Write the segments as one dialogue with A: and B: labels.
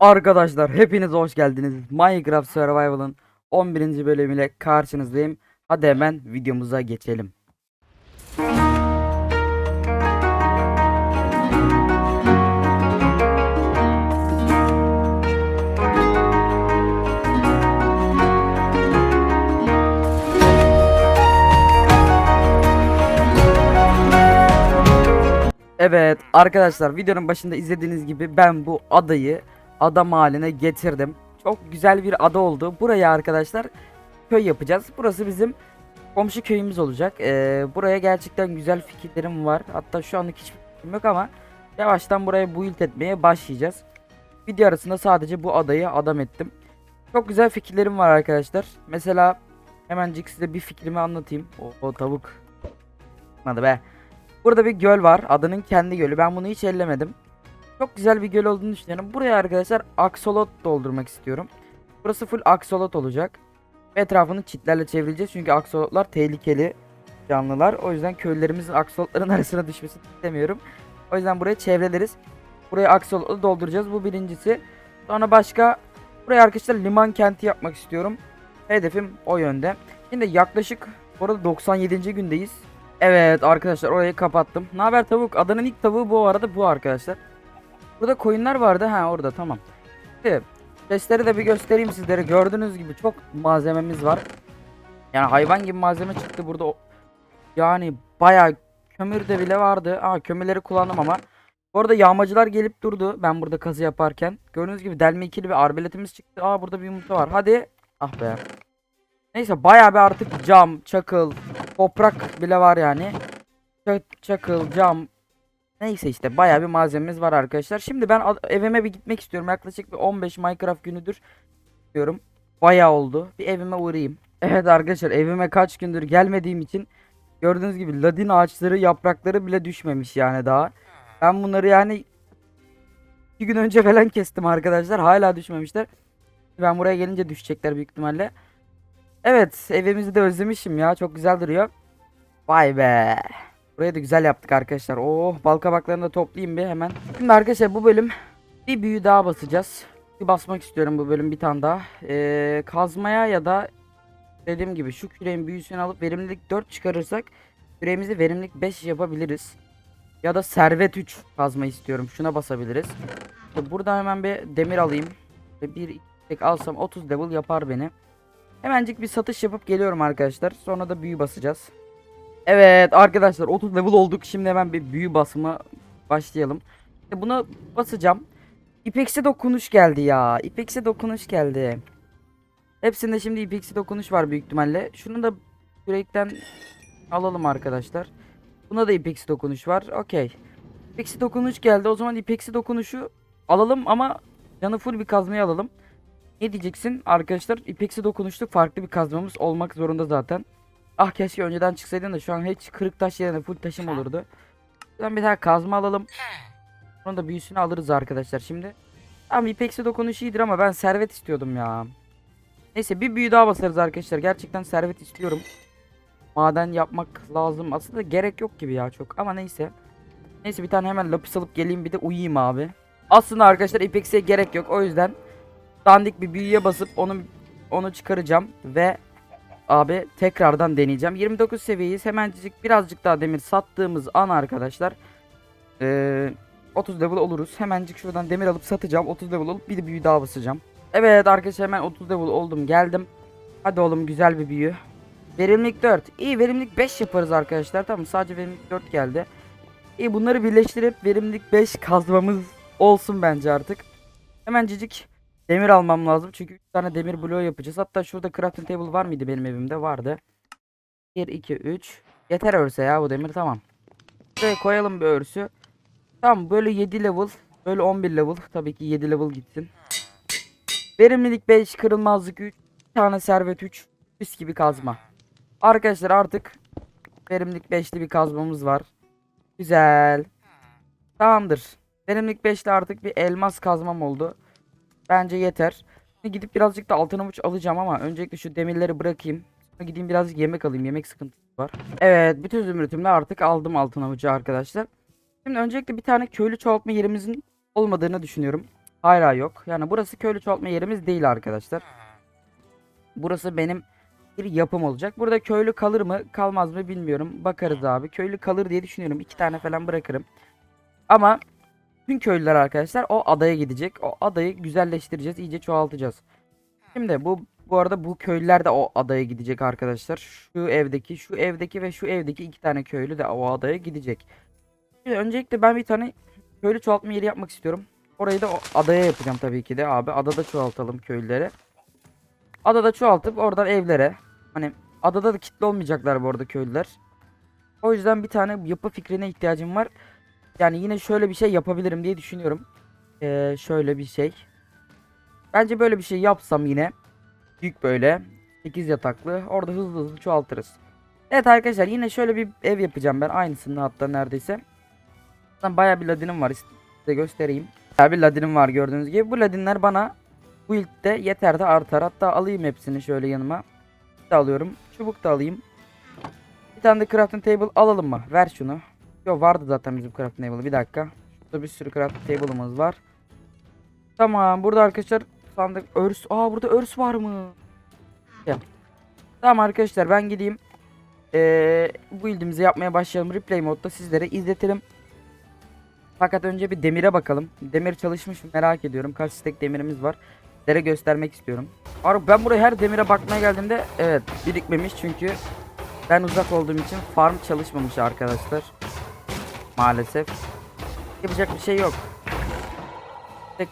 A: Arkadaşlar hepiniz hoş geldiniz. Minecraft Survival'ın 11. bölümüyle karşınızdayım. Hadi hemen videomuza geçelim. Evet arkadaşlar videonun başında izlediğiniz gibi ben bu adayı adam haline getirdim. Çok güzel bir ada oldu. Buraya arkadaşlar köy yapacağız. Burası bizim komşu köyümüz olacak. Ee, buraya gerçekten güzel fikirlerim var. Hatta şu anlık hiçbir fikrim yok ama yavaştan buraya build etmeye başlayacağız. Video arasında sadece bu adayı adam ettim. Çok güzel fikirlerim var arkadaşlar. Mesela hemencik size bir fikrimi anlatayım. O, o tavuk. Hadi be. Burada bir göl var. Adanın kendi gölü. Ben bunu hiç ellemedim. Çok güzel bir göl olduğunu düşünüyorum. Buraya arkadaşlar aksolot doldurmak istiyorum. Burası full aksolot olacak. Etrafını çitlerle çevireceğiz. Çünkü aksolotlar tehlikeli canlılar. O yüzden köylerimizin aksolotların arasına düşmesini istemiyorum. O yüzden buraya çevreleriz. Buraya aksolotla dolduracağız. Bu birincisi. Sonra başka buraya arkadaşlar liman kenti yapmak istiyorum. Hedefim o yönde. Şimdi yaklaşık bu arada 97. gündeyiz. Evet arkadaşlar orayı kapattım. Ne haber tavuk? Adanın ilk tavuğu bu arada bu arkadaşlar. Burada koyunlar vardı. Ha orada tamam. Şimdi chestleri de bir göstereyim sizlere. Gördüğünüz gibi çok malzememiz var. Yani hayvan gibi malzeme çıktı burada. Yani bayağı kömür de bile vardı. Aa kömürleri kullandım ama. Bu arada yağmacılar gelip durdu ben burada kazı yaparken. Gördüğünüz gibi delme ikili bir arbeletimiz çıktı. Aa burada bir yumurta var. Hadi. Ah be. Neyse bayağı bir artık cam, çakıl, toprak bile var yani. Çakıl, cam. Neyse işte bayağı bir malzememiz var arkadaşlar. Şimdi ben evime bir gitmek istiyorum. Yaklaşık bir 15 Minecraft günüdür diyorum. Bayağı oldu. Bir evime uğrayayım. Evet arkadaşlar evime kaç gündür gelmediğim için gördüğünüz gibi ladin ağaçları yaprakları bile düşmemiş yani daha. Ben bunları yani iki gün önce falan kestim arkadaşlar. Hala düşmemişler. Ben buraya gelince düşecekler büyük ihtimalle. Evet evimizi de özlemişim ya çok güzel duruyor. Vay be. Burayı da güzel yaptık arkadaşlar. Oh bal kabaklarını da toplayayım bir hemen. Şimdi arkadaşlar bu bölüm bir büyü daha basacağız. Bir basmak istiyorum bu bölüm bir tane daha. Ee, kazmaya ya da dediğim gibi şu küreğin büyüsünü alıp verimlilik 4 çıkarırsak küreğimizi verimlilik 5 yapabiliriz. Ya da servet 3 kazma istiyorum. Şuna basabiliriz. İşte burada hemen bir demir alayım. Bir iki tek alsam 30 level yapar beni. Hemencik bir satış yapıp geliyorum arkadaşlar. Sonra da büyü basacağız. Evet arkadaşlar 30 level olduk. Şimdi hemen bir büyü basıma başlayalım. İşte buna basacağım. İpeksi dokunuş geldi ya. İpeksi dokunuş geldi. Hepsinde şimdi ipeksi dokunuş var büyük ihtimalle. Şunu da yürekten alalım arkadaşlar. Buna da ipeksi dokunuş var. Okey. İpeksi dokunuş geldi. O zaman ipeksi dokunuşu alalım ama canı full bir kazmayı alalım. Ne diyeceksin arkadaşlar? İpeksi dokunuşlu farklı bir kazmamız olmak zorunda zaten. Ah keşke önceden çıksaydın da şu an hiç kırık taş yerine full taşım olurdu. Buradan bir tane kazma alalım. Sonra da büyüsünü alırız arkadaşlar şimdi. Tamam ipeksi dokunuşu iyidir ama ben servet istiyordum ya. Neyse bir büyü daha basarız arkadaşlar. Gerçekten servet istiyorum. Maden yapmak lazım. Aslında gerek yok gibi ya çok ama neyse. Neyse bir tane hemen lapis alıp geleyim bir de uyuyayım abi. Aslında arkadaşlar ipeksiye gerek yok o yüzden dandik bir büyüye basıp onu onu çıkaracağım ve abi tekrardan deneyeceğim. 29 seviyeyiz. Hemencik birazcık daha demir sattığımız an arkadaşlar eee 30 level oluruz. Hemencik şuradan demir alıp satacağım. 30 level olup bir de büyü daha basacağım. Evet arkadaşlar hemen 30 level oldum. Geldim. Hadi oğlum güzel bir büyü. Verimlilik 4. İyi verimlilik 5 yaparız arkadaşlar. Tamam sadece verimlilik 4 geldi. İyi bunları birleştirip verimlilik 5 kazmamız olsun bence artık. Hemencik demir almam lazım. Çünkü 3 tane demir bloğu yapacağız. Hatta şurada crafting table var mıydı benim evimde? Vardı. 1, 2, 3. Yeter örse ya bu demir tamam. Şuraya koyalım bir örsü. Tamam böyle 7 level. Böyle 11 level. Tabii ki 7 level gitsin. Verimlilik 5, kırılmazlık 3. Bir tane servet 3. Mis gibi kazma. Arkadaşlar artık verimlilik 5'li bir kazmamız var. Güzel. Tamamdır. Verimlilik 5'li artık bir elmas kazmam oldu. Bence yeter. Şimdi gidip birazcık da altın avuç alacağım ama öncelikle şu demirleri bırakayım. Sonra gideyim birazcık yemek alayım. Yemek sıkıntısı var. Evet bütün zümrütümle artık aldım altın avucu arkadaşlar. Şimdi öncelikle bir tane köylü çoğaltma yerimizin olmadığını düşünüyorum. Hala yok. Yani burası köylü çoğaltma yerimiz değil arkadaşlar. Burası benim bir yapım olacak. Burada köylü kalır mı kalmaz mı bilmiyorum. Bakarız abi. Köylü kalır diye düşünüyorum. İki tane falan bırakırım. Ama tüm köylüler arkadaşlar o adaya gidecek. O adayı güzelleştireceğiz. iyice çoğaltacağız. Şimdi bu bu arada bu köylüler de o adaya gidecek arkadaşlar. Şu evdeki, şu evdeki ve şu evdeki iki tane köylü de o adaya gidecek. Şimdi öncelikle ben bir tane köylü çoğaltma yeri yapmak istiyorum. Orayı da o adaya yapacağım tabii ki de abi. Adada çoğaltalım köylüleri. Adada çoğaltıp oradan evlere. Hani adada da kitle olmayacaklar bu arada köylüler. O yüzden bir tane yapı fikrine ihtiyacım var. Yani yine şöyle bir şey yapabilirim diye düşünüyorum. Ee, şöyle bir şey. Bence böyle bir şey yapsam yine. Büyük böyle. 8 yataklı. Orada hızlı hızlı çoğaltırız. Evet arkadaşlar yine şöyle bir ev yapacağım ben. Aynısını hatta neredeyse. Zaten bayağı bir ladinim var. Size göstereyim. Bayağı bir ladinim var gördüğünüz gibi. Bu ladinler bana bu ilkte yeter de artar. Hatta alayım hepsini şöyle yanıma. Bir alıyorum. Çubuk da alayım. Bir tane de crafting table alalım mı? Ver şunu. Yo vardı zaten bizim crafting table'ı. Bir dakika. Şurada bir sürü crafting table'ımız var. Tamam burada arkadaşlar sandık örs. Aa burada örs var mı? Tamam arkadaşlar ben gideyim. Ee, bu ildimizi yapmaya başlayalım. Replay modda sizlere izletelim. Fakat önce bir demire bakalım. Demir çalışmış mı merak ediyorum. Kaç stek demirimiz var. Sizlere göstermek istiyorum. Abi ben buraya her demire bakmaya geldiğimde evet birikmemiş çünkü ben uzak olduğum için farm çalışmamış arkadaşlar. Maalesef. Yapacak bir şey yok. Tek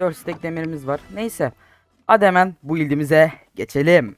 A: 4 stek demirimiz var. Neyse. Hadi hemen bu ildimize geçelim.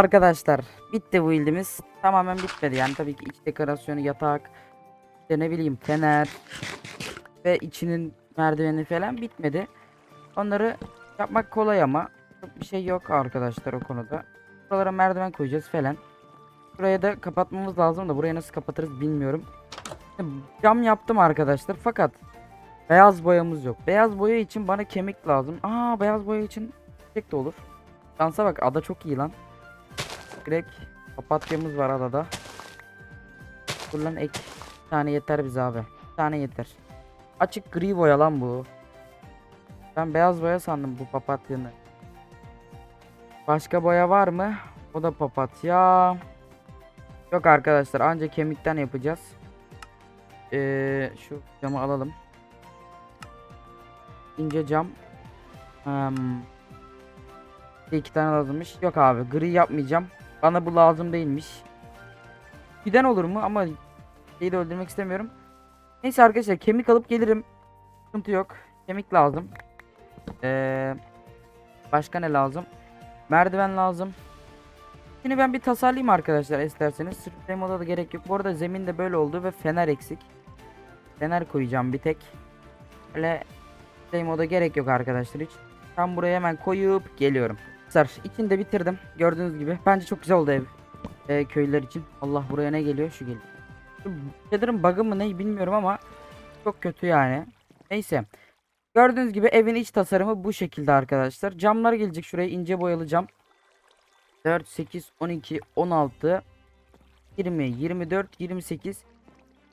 A: Arkadaşlar bitti bu ildimiz. Tamamen bitmedi yani tabii ki iç dekorasyonu yatak işte ne bileyim fener ve içinin merdiveni falan bitmedi. Onları yapmak kolay ama çok bir şey yok arkadaşlar o konuda. Buralara merdiven koyacağız falan. Buraya da kapatmamız lazım da burayı nasıl kapatırız bilmiyorum. Cam yaptım arkadaşlar fakat beyaz boyamız yok. Beyaz boya için bana kemik lazım. Aa beyaz boya için tek de olur. Şansa bak ada çok iyi lan. Direkt papatyamız var adada. Dur lan ek. Bir tane yeter bize abi. Bir tane yeter. Açık gri boya lan bu. Ben beyaz boya sandım bu papatyanı. Başka boya var mı? O da papatya. Yok arkadaşlar anca kemikten yapacağız. Ee, şu camı alalım. İnce cam. Hmm. İki tane lazımmış. Yok abi gri yapmayacağım. Bana bu lazım değilmiş. Giden olur mu ama şeyi de öldürmek istemiyorum. Neyse arkadaşlar kemik alıp gelirim. Sıkıntı yok. Kemik lazım. Ee, başka ne lazım? Merdiven lazım. Şimdi ben bir tasarlayayım arkadaşlar isterseniz. Sırf demoda da gerek yok. Bu arada zemin de böyle oldu ve fener eksik. Fener koyacağım bir tek. Öyle demoda gerek yok arkadaşlar hiç. Ben buraya hemen koyup geliyorum. Arkadaşlar içini bitirdim. Gördüğünüz gibi. Bence çok güzel oldu ev. Ee, köylüler için. Allah buraya ne geliyor? Şu geliyor. Shader'ın bug'ı mı ne bilmiyorum ama çok kötü yani. Neyse. Gördüğünüz gibi evin iç tasarımı bu şekilde arkadaşlar. Camlar gelecek şuraya ince boyalı cam. 4, 8, 12, 16, 20, 24, 28,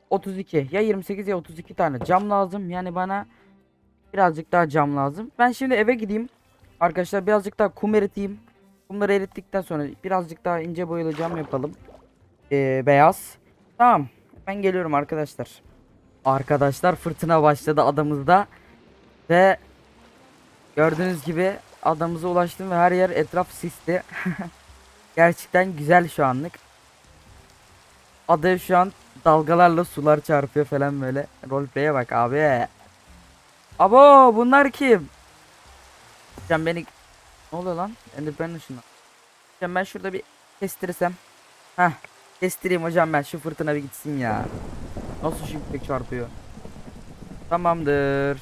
A: 32. Ya 28 ya 32 tane cam lazım. Yani bana birazcık daha cam lazım. Ben şimdi eve gideyim. Arkadaşlar birazcık daha kum eriteyim. Kumları erittikten sonra birazcık daha ince boyalı cam yapalım. Ee, beyaz. Tamam. Ben geliyorum arkadaşlar. Arkadaşlar fırtına başladı adamızda. Ve gördüğünüz gibi adamıza ulaştım ve her yer etraf sisli. Gerçekten güzel şu anlık. Adaya şu an dalgalarla sular çarpıyor falan böyle. Roleplay'e bak abi. Abo bunlar kim? Sen beni... Ne oluyor lan? Enderpearl şunu. Sen ben şurada bir kestirsem. Heh. Kestireyim hocam ben şu fırtına bir gitsin ya. Nasıl şimdilik çarpıyor. Tamamdır.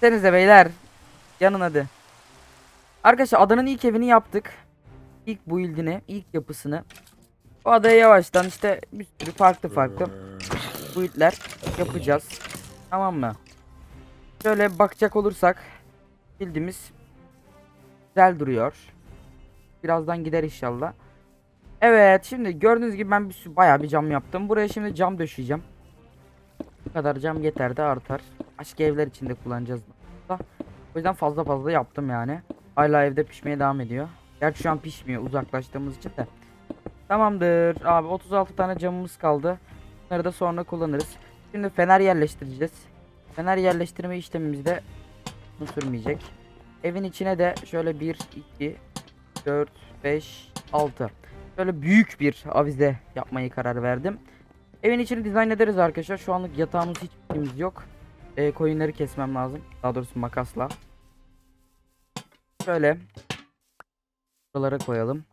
A: Senize beyler. Yanın hadi. Arkadaşlar adanın ilk evini yaptık. İlk build'ini, ilk yapısını. Bu adaya yavaştan işte bir sürü farklı farklı build'ler yapacağız. Tamam mı? Şöyle bakacak olursak bildiğimiz güzel duruyor. Birazdan gider inşallah. Evet şimdi gördüğünüz gibi ben bir sürü bayağı bir cam yaptım. Buraya şimdi cam döşeyeceğim. Bu kadar cam yeter de artar. Başka evler içinde kullanacağız. da. O yüzden fazla fazla yaptım yani. Hala evde pişmeye devam ediyor. Gerçi şu an pişmiyor uzaklaştığımız için de. Tamamdır abi 36 tane camımız kaldı. Bunları da sonra kullanırız. Şimdi fener yerleştireceğiz. Fener yerleştirme işlemimiz uzun sürmeyecek. Evin içine de şöyle 1, 2, 4, 5, 6. Şöyle büyük bir avize yapmayı karar verdim. Evin içini dizayn ederiz arkadaşlar. Şu anlık yatağımız hiç bilgimiz yok. Ee, koyunları kesmem lazım. Daha doğrusu makasla. Şöyle. Buralara koyalım.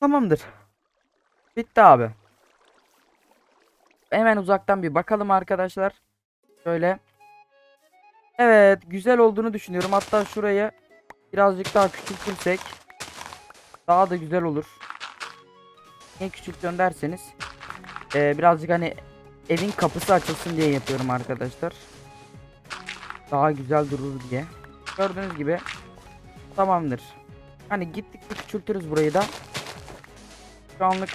A: Tamamdır. Bitti abi. Hemen uzaktan bir bakalım arkadaşlar. Şöyle. Evet güzel olduğunu düşünüyorum. Hatta şurayı birazcık daha küçültürsek daha da güzel olur. Niye küçültüyorsun derseniz ee, birazcık hani evin kapısı açılsın diye yapıyorum arkadaşlar. Daha güzel durur diye. Gördüğünüz gibi tamamdır. Hani gittikçe küçültürüz burayı da. Şu anlık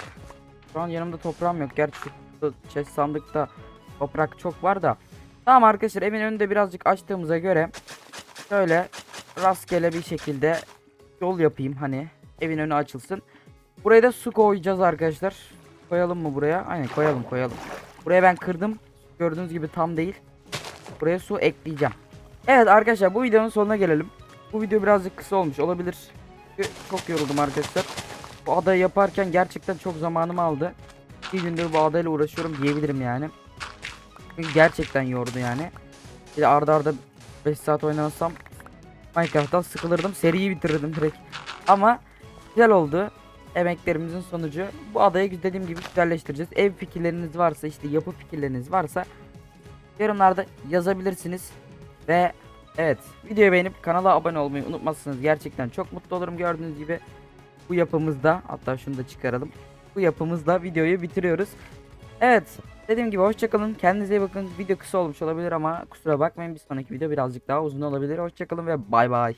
A: şu an yanımda toprağım yok. Gerçi şu sandıkta toprak çok var da. Tamam arkadaşlar evin önünde birazcık açtığımıza göre şöyle rastgele bir şekilde yol yapayım hani evin önü açılsın. Buraya da su koyacağız arkadaşlar. Koyalım mı buraya? Aynen koyalım koyalım. Buraya ben kırdım. Gördüğünüz gibi tam değil. Buraya su ekleyeceğim. Evet arkadaşlar bu videonun sonuna gelelim. Bu video birazcık kısa olmuş olabilir. Çok yoruldum arkadaşlar. Bu adayı yaparken gerçekten çok zamanımı aldı. Bir gündür bu adayla uğraşıyorum diyebilirim yani. Gerçekten yordu yani. Bir de arda arda 5 saat oynasam Minecraft'tan sıkılırdım. Seriyi bitirirdim direkt. Ama güzel oldu. Emeklerimizin sonucu. Bu adayı dediğim gibi güzelleştireceğiz. Ev fikirleriniz varsa işte yapı fikirleriniz varsa yorumlarda yazabilirsiniz. Ve evet videoyu beğenip kanala abone olmayı unutmazsınız. Gerçekten çok mutlu olurum gördüğünüz gibi. Bu yapımızda hatta şunu da çıkaralım. Bu yapımızda videoyu bitiriyoruz. Evet dediğim gibi hoşçakalın. Kendinize iyi bakın. Video kısa olmuş olabilir ama kusura bakmayın bir sonraki video birazcık daha uzun olabilir. Hoşçakalın ve bay bay.